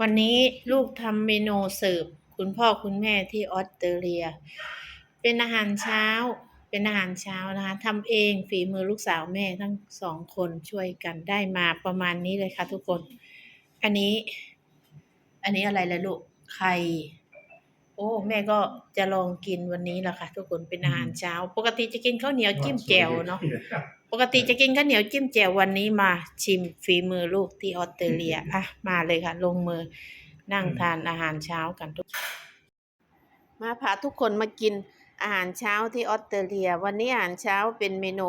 วันนี้ลูกทำเมนูเสิร์ฟคุณพ่อคุณแม่ที่ออสเตรเลีย เป็นอาหารเช้า เป็นอาหารเช้านะคะทำเองฝีมือลูกสาวแม่ทั้งสองคนช่วยกันได้มาประมาณนี้เลยค่ะทุกคน อันนี้ อันนี้อะไรล่ะลูกไข่โอ้แม่ก็จะลองกินวันนี้แหละค่ะ ทุกคนเป็นอาหารเช้า ปกติจะกินข้าวเหนียวจิ้มแจ่วเนาะ กติจะกินข้าวเหนียวจิ้มแจ่ววันนี้มาชิมฝีมือลูกที่ออสเตรเลียอะมาเลยค่ะ ลงมือนั่งทานอาหารเช้ากันทุก มาพาทุกคนมากินอาหารเช้าที่ออสเตรเลีย วันนี้อาหารเช้าเป็นเมนู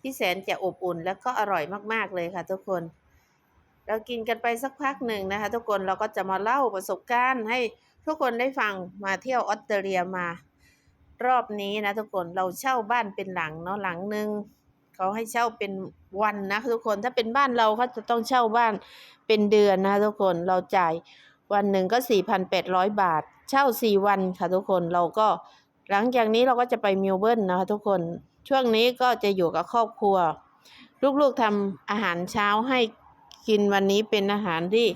ที่แสนจะอบอุ่น และก็อร่อยมาก ๆ เลยค่ะ ทุกคน เรากินกันไปสักพักหนึ่งนะคะ ทุกคนเราก็จะมาเล่าประสบการณ์ ให้ทุกคนได้ฟังมาเที่ยวออสเตรเลียมา รอบนี้นะทุกคนเราเช่าบ้านเป็นหลังเนาะหลังหนึ่ง เขาให้เช่าเป็นวันนะทุกคนถ้าเป็นบ้านเราเขาจะต้องเช่าบ้านเป็นเดือนนะทุกคนเราจ่ายวันหนึ่งก็สี่พันแปดร้อยบาท เช่าสี่วันค่ะทุกคนเราก็หลังจากนี้เราก็จะไปเมลเบิร์นนะคะทุกคนช่วงนี้ก็จะอยู่กับครอบครัว ลูกๆทำอาหารเช้าให้กินวันนี้เป็นอาหารที่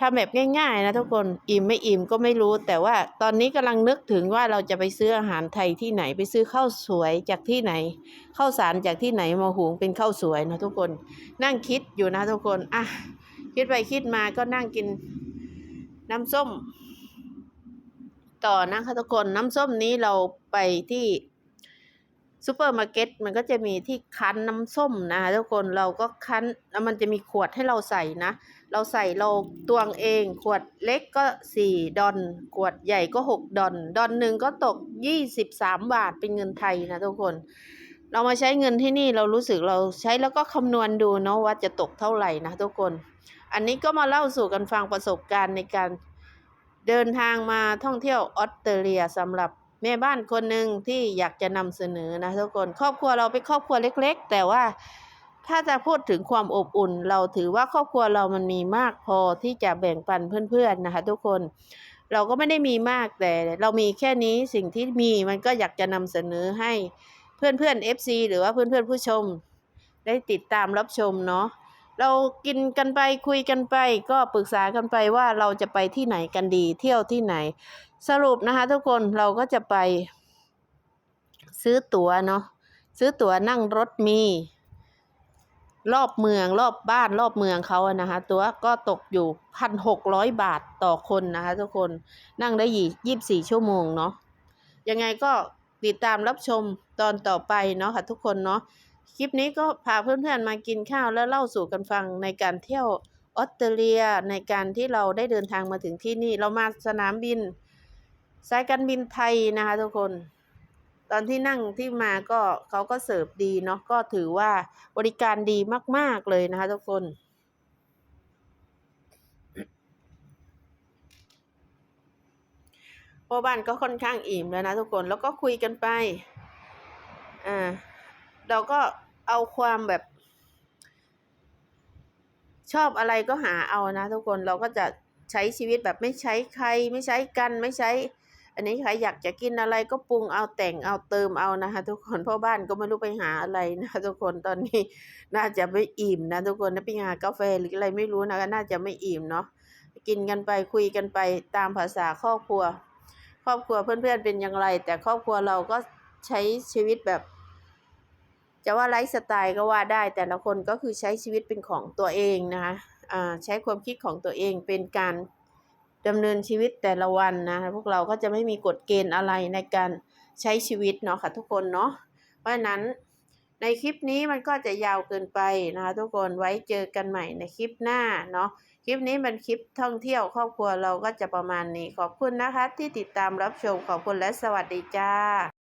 ทำแบบง่าย ๆ นะทุกคนอิ่มไม่อิ่มก็ไม่รู้ แต่ว่าตอนนี้กำลังนึกถึงว่าเราจะไปซื้ออาหารไทยที่ไหนไปซื้อข้าวสวยจากที่ไหนข้าวสารจากที่ไหนมาหุงเป็นข้าวสวยนะทุกคน นั่งคิดอยู่นะทุกคนอะคิดไปคิดมาก็นั่งกินน้ำส้ม ต่อนะคะทุกคนน้ำส้มนี้เราไปที่ ซูเปอร์มาร์เก็ตมันก็จะมีที่คั้นน้ำส้มนะคะทุกคนเราก็คั้นแล้วมันจะมีขวดให้เราใส่นะ เราใส่เราตวงเอง ขวดเล็กก็สี่ดอนขวดใหญ่ก็หกดอนดอนหนึ่งก็ตกยี่สิบสามบาทเป็นเงินไทยนะทุกคน เรามาใช้เงินที่นี่เรารู้สึกเราใช้แล้วก็คำนวณดูเนาะว่าจะตกเท่าไหร่นะทุกคน อันนี้ก็มาเล่าสู่กันฟังประสบการณ์ในการเดินทางมาท่องเที่ยวออสเตรเลียสำหรับ แม่บ้านคนหนึ่งที่อยากจะนำเสนอนะทุกคน ครอบครัวเราเป็นครอบครัวเล็ก ๆ แต่ว่าถ้าจะพูดถึงความอบอุ่น เราถือว่าครอบครัวเรามันมีมากพอที่จะแบ่งปันเพื่อนๆนะคะ ทุกคนเราก็ไม่ได้มีมากแต่เรามีแค่นี้สิ่งที่มีมันก็อยากจะนำเสนอให้เพื่อนๆ FC หรือว่าเพื่อนๆ ผู้ชม ได้ติดตามรับชมเนาะ เรากินกันไปคุยกันไป ก็ปรึกษากันไปว่าเราจะไปที่ไหนกันดี เที่ยวที่ไหน สรุปนะคะทุกคนเราก็จะไป ซื้อตั๋วเนาะซื้อตั๋วนั่งรถมีรอบเมืองรอบบ้านรอบเมืองเขาอะนะคะ ตั๋วก็ตกอยู่พันหกร้อยบาทต่อคนนะคะทุกคนนั่งได้ยี่ยี่สิบสี่ชั่วโมงเนาะยังไงก็ติดตามรับชมตอนต่อไปเนาะค่ะทุกคนเนาะ คลิปนี้ก็พาเพื่อนๆมากินข้าวแล้วเล่าสู่กันฟังในการเที่ยวออสเตรเลียในการที่เราได้เดินทางมาถึงที่นี่ เรามาสนามบิน สายการบินไทยนะคะทุกคน ตอนที่นั่งที่มาก็เขาก็เสิร์ฟดีเนาะก็ถือว่าบริการดีมาก ๆเลยนะคะทุกคนพ่อบ้านก็ค่อนข้างอิ่มแล้วนะทุกคนแล้วก็คุยกันไป อ่า เราก็เอาความแบบ ชอบอะไรก็หาเอานะ ทุกคนเราก็จะใช้ชีวิตแบบไม่ใช้ใคร ไม่ใช้กันไม่ใช้ อันนี้ใครอยากจะกินอะไรก็ปรุงเอาแต่งเอาเติมเอานะคะ ทุกคนพ่อบ้านก็ไม่รู้ไปหาอะไรนะคะทุกคนตอนนี้น่าจะไม่อิ่มนะทุกคนนะไปหากาแฟหรืออะไรไม่รู้นะก็น่าจะไม่อิ่มเนาะกินกันไปคุยกันไปตามภาษาครอบครัว ครอบครัวเพื่อนๆเป็นอย่างไร แต่ครอบครัวเราก็ใช้ชีวิตแบบ จะว่าไลฟ์สไตล์ก็ว่าได้แต่ละคนก็คือใช้ชีวิตเป็นของตัวเองนะคะใช้ความคิดของตัวเองเป็นการดำเนินชีวิตแต่ละวันนะพวกเราก็จะไม่มีกฎเกณฑ์อะไรในการใช้ชีวิตเนาะค่ะทุกคนเนาะเพราะฉะนั้นในคลิปนี้มันก็จะยาวเกินไปนะคะทุกคนไว้เจอกันใหม่ในคลิปหน้าเนาะคลิปนี้เป็นคลิปท่องเที่ยวครอบครัวเราก็จะประมาณนี้ ขอบคุณนะคะที่ติดตามรับชมขอบคุณและสวัสดีจ้า